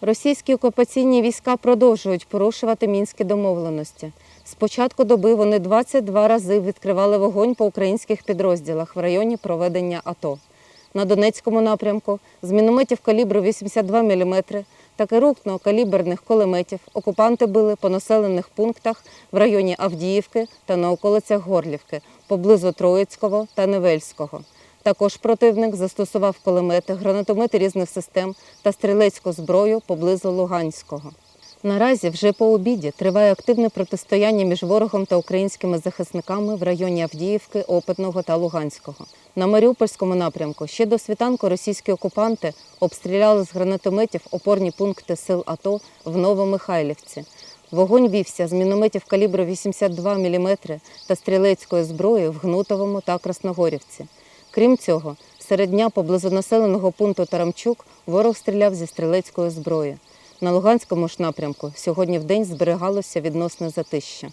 Російські окупаційні війська продовжують порушувати мінські домовленості. З початку доби вони 22 рази відкривали вогонь по українських підрозділах в районі проведення АТО. На Донецькому напрямку з мінометів калібру 82 мм та керукно-каліберних кулеметів окупанти били по населених пунктах в районі Авдіївки та на околицях Горлівки, поблизу Троїцького та Невельського. Також противник застосував кулемети, гранатомети різних систем та стрілецьку зброю поблизу Луганського. Наразі вже по обіді триває активне протистояння між ворогом та українськими захисниками в районі Авдіївки, Опитного та Луганського. На Маріупольському напрямку ще до світанку російські окупанти обстріляли з гранатометів опорні пункти сил АТО в Новомихайлівці. Вогонь вівся з мінометів калібру 82 мм та стрілецької зброї в Гнутовому та Красногорівці. Крім цього, серед дня поблизу населеного пункту Тарамчук ворог стріляв зі стрілецької зброї. На Луганському ж напрямку сьогодні в день зберігалося відносне затища.